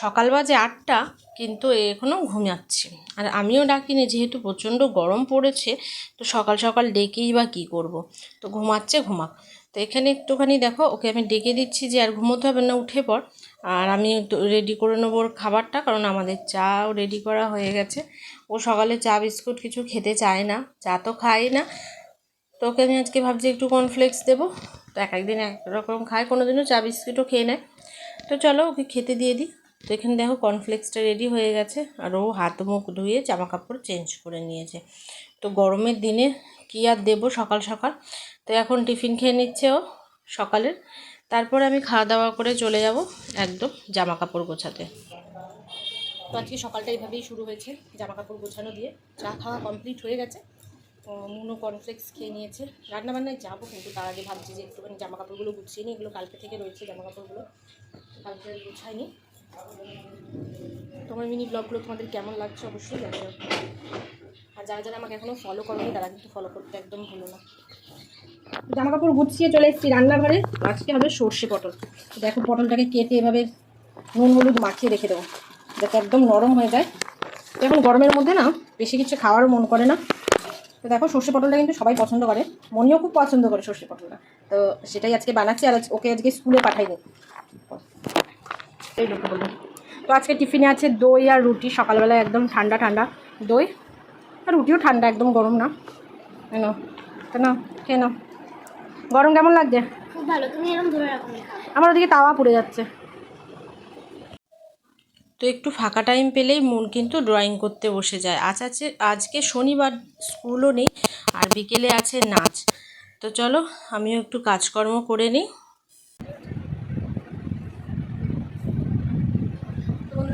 সকাল বাজে আটটা, কিন্তু এখনও ঘুমাচ্ছে। আর আমিও ডাকিনি, যেহেতু প্রচণ্ড গরম পড়েছে, তো সকাল সকাল ডেকেই বা কী করব? তো ঘুমাচ্ছে, ঘুমাক। তো এখানে একটুখানি দেখো, ওকে আমি ডেকে দিচ্ছি যে আর ঘুমোতে হবে না, উঠে পর আর আমি রেডি করে নেব ওর খাবারটা, কারণ আমাদের চাও রেডি করা হয়ে গেছে। ও সকালে চা, বিস্কুট কিছু খেতে চায় না, চা তো খায় না। তো ওকে আমি আজকে ভাবছি একটু কর্নফ্লেক্স দেবো। তো এক একদিন এক রকম খায় কোনো দিনও চা, বিস্কুটও খেয়ে নেয়। তো চলো ওকে খেতে দিয়ে দিই। তো এখানে দেখো কর্নফ্লেক্সটা রেডি হয়ে গেছে, আর ও হাত মুখ ধুয়ে জামা কাপড় চেঞ্জ করে নিয়েছে। তো গরমের দিনে কী আর দেবো সকাল সকাল? তো এখন টিফিন খেয়ে নিচ্ছে ও সকালের। তারপর আমি খাওয়া দাওয়া করে চলে যাব একদম জামা কাপড় গোছাতে। তো আজকে সকালটা এইভাবেই শুরু হয়েছে জামা কাপড় গোছানো দিয়ে। চা খাওয়া কমপ্লিট হয়ে গেছে মুনো কর্নফ্লেক্স খেয়ে নিয়েছে। রান্নাবান্নায় যাব কিন্তু তার আগে ভাবছি যে একটুখানি জামা কাপড়গুলো গুছিয়ে নিই, এগুলো কালকে থেকে রয়েছে জামা কাপড়গুলো কালকে গুছাইনি। তোমার মিনি ব্লগগুলো তোমাদের কেমন লাগছে অবশ্যই জানাবে আর যারা যারা আমাকে এখনও ফলো করেনি, তারা কিন্তু ফলো করতে একদম ভুলো না। জামা কাপড় গুছিয়ে চলে এসেছি রান্নাঘরে। আজকে হবে সর্ষে পটল। দেখো পটলটাকে কেটে এভাবে নুন হলুদ মাখিয়ে রেখে দেবো। যাতে একদম নরম হয়ে যায়। এখন গরমের মধ্যে না, বেশি কিছু খাওয়ারও মন করে না। তো দেখো সর্ষে পটলটা কিন্তু সবাই পছন্দ করে। মনিও খুব পছন্দ করে সর্ষে পটলটা। তো সেটাই আজকে বানাচ্ছি, আর ওকে আজকে স্কুলে পাঠাইনি। এই লোকটা বলব তো আজকে টিফিনে আছে দই আর রুটি সকালবেলায় একদম ঠান্ডা ঠান্ডা দই। আর রুটিও ঠান্ডা একদম গরম না। কেন কেন কেন গরম কেমন লাগছে। আমার ওদিকে তাওয়া পড়ে যাচ্ছে। তো একটু ফাঁকা টাইম পেলেই মন কিন্তু ড্রয়িং করতে বসে যায়। আজ আছে আজকে শনিবার স্কুলও নেই আর বিকেলে আছে নাচ। তো চলো আমিও একটু কাজকর্ম করে নিই।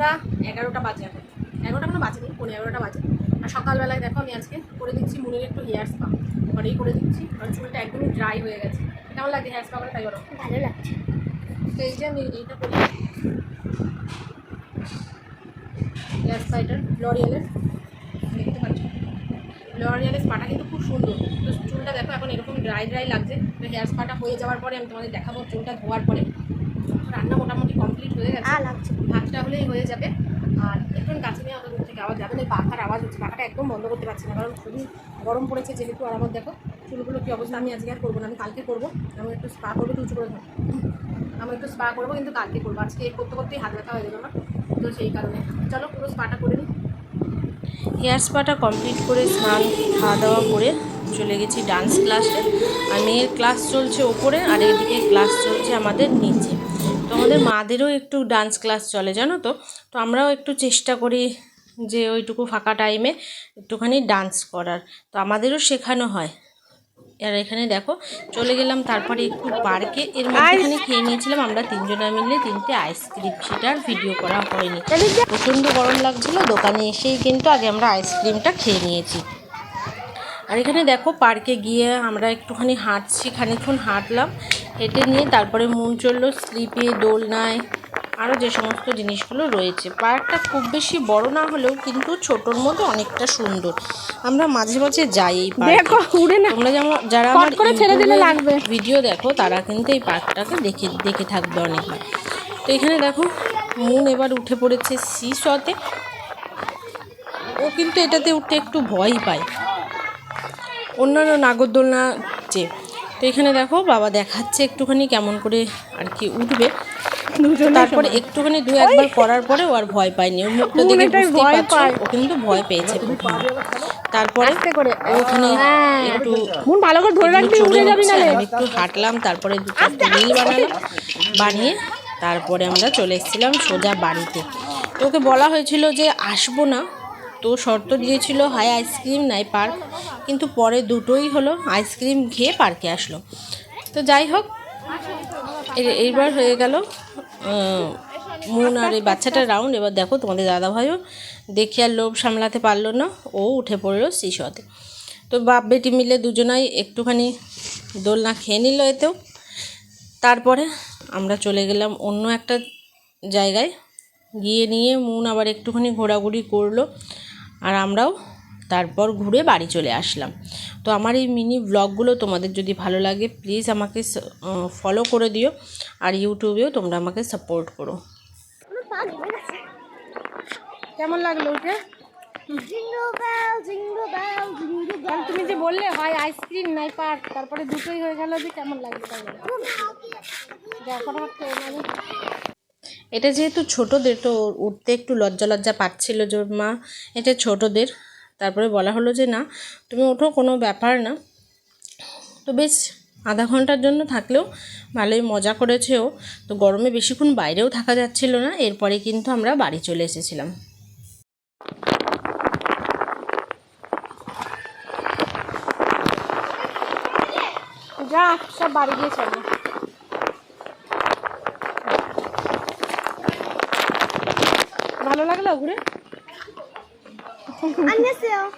বন্ধুরা এগারোটা বাজে এখন। এগারোটা মানে বাজে নেই পনেরো এগারোটা বাজে। আর সকালবেলায় দেখো আমি আজকে করে দিচ্ছি মুনির একটু হেয়ার স্পা ঘরেই করে দিচ্ছি কারণ চুলটা একদমই ড্রাই হয়ে গেছে। কেমন লাগে হেয়ার স্পা করে তাই বলো? ভালো লাগছে। তো এই যে আমি এইটা করি। হেয়ার স্পা স্পাইটার লরিয়ালের দেখতে পাচ্ছ? লরিয়ালের স্পাটা কিন্তু খুব সুন্দর। তো চুলটা দেখো এখন এরকম ড্রাই ড্রাই লাগছে। তো হেয়ার স্পাটা হয়ে যাওয়ার পরে আমি তোমাদের দেখাবো চুলটা ধোয়ার পরে। রান্না মোটামুটি কমপ্লিট হয়ে গেছে। ভাতটা হলেই হয়ে যাবে। আর একটু কাছে নিয়ে আমাদের থেকে আওয়াজ যাবে না পাখার আওয়াজ হচ্ছে। পাখাটা একদম বন্ধ করতে পারছি না কারণ খুবই গরম পড়েছে যেহেতু। আর আমার দেখো চুলগুলো কী অবস্থা? আমি আজকে আর করব না আমি কালকে করব। আমি একটু স্পা করব একটু উঁচু করে আমি একটু স্পা করব কিন্তু কালকে করব। আজকে করতে করতেই হাত ব্যথা হয়ে গেলো না তো সেই কারণে। চলো পুরো স্পাটা করে নিই। হেয়ার স্পাটা কমপ্লিট করে স্নান খাওয়া দাওয়া করে চলে গেছি ডান্স ক্লাসে আর মেয়ের ক্লাস চলছে ওপরে আর এদিকে ক্লাস চলছে আমাদের নিচে। তো আমাদের মাদেরও একটু ডান্স ক্লাস চলে জানো তো? তো আমরাও একটু চেষ্টা করি যে ওইটুকু ফাঁকা টাইমে একটুখানি ডান্স করার। তো আমাদেরও শেখানো হয়। আর এখানে দেখো চলে গেলাম তারপরে একটু পার্কে এর মধ্যেখানে খেয়ে নিয়েছিলাম আমরা তিনজনা মিলে তিনটে আইসক্রিম সেটার ভিডিও করা হয়নি। প্রচণ্ড গরম লাগছিল দোকানে এসেই কিন্তু আগে আমরা আইসক্রিমটা খেয়ে নিয়েছি। আর এখানে দেখো পার্কে গিয়ে আমরা একটুখানি হাঁটছি খানিক্ষণ হাঁটলাম। হেঁটে নিয়ে তারপরে মন চলল স্লিপে দোলনায় আরও যে সমস্ত জিনিসগুলো রয়েছে। পার্কটা খুব বেশি বড় না হলেও কিন্তু ছোটোর মধ্যে অনেকটা সুন্দর। আমরা মাঝে মাঝে যাই এই পার্কে। উড়ে না। তোমরা যেমন যারা আমার করে ছেড়ে দিলে লাগবে। ভিডিও দেখো তারা কিন্তু এই পার্কটাকে দেখে দেখে থাকবে অনেকবার। তো এখানে দেখো মন এবার উঠে পড়েছে সিসতে। ও কিন্তু এটাতে উঠতে একটু ভয়ই পায়। অন্যান্য নাগরদোলনা যে তো এখানে দেখো বাবা দেখাচ্ছে একটুখানি কেমন করে আর কি উঠবে। তারপরে একটুখানি দু একবার করার পরে ও আর ভয় পায়নি। ওর মুখটা দেখে বুঝতেই পারছ ও কিন্তু ভয় পেয়েছে। তারপরে ওখানে একটু ভালো করে ধরে রাখবি উড়ে যাবি না আমি একটু হাঁটলাম তারপরে দুটো রিল বানালাম বানিয়ে তারপরে আমরা চলে এসেছিলাম সোজা বাড়িতে। তো ওকে বলা হয়েছিল যে আসব না। তো শর্ত দিয়েছিল হাই আইসক্রিম নাই পার্ক। কিন্তু পরে দুটোই হলো আইসক্রিম খেয়ে পার্কে আসলো। তো যাই হোক এইবার হয়ে গেল মুন আর এই বাচ্চাটা রাউন্ড এবার দেখো তোমাদের দাদাভাইও দেখে আর লোভ সামলাতে পারল না, ও উঠে পড়ল শিশতে তো বাপ বেটি মিলে দুজনাই একটুখানি দোলনা খেয়ে নিল এতেও। তারপরে আমরা চলে গেলাম অন্য একটা জায়গায়। গিয়ে নিয়ে মুন আবার একটুখানি ঘোরাঘুরি করল, আর আমরাও তারপর ঘুরে বাড়ি চলে আসলাম। তো আমার এই মিনি ব্লগগুলো তোমাদের যদি ভালো লাগে প্লিজ আমাকে ফলো করে দিও আর ইউটিউবেও তোমরা আমাকে সাপোর্ট করো। কেমন লাগল তুমি যে বললে হয় আইসক্রিম নাই পার্ক তারপরে দুটোই হয়ে গেল যে কেমন লাগল। এটা যেহেতু ছোটদের তো উঠতে একটু লজ্জা লজ্জা পাচ্ছিল যে মা এটা ছোটদের। তারপরে বলা হলো যে না, তুমি ওঠো, কোনো ব্যাপার না। তো বেশ, আধা ঘণ্টার জন্য থাকলেও ভালোই মজা করেছে ও তো গরমে বেশিক্ষণ বাইরেও থাকা যাচ্ছিল না, এরপরে কিন্তু আমরা বাড়ি চলে এসেছিলাম। যা, সব বাড়ি গিয়ে চলো। ভালো লাগল ঘুরে? 안녕하세요.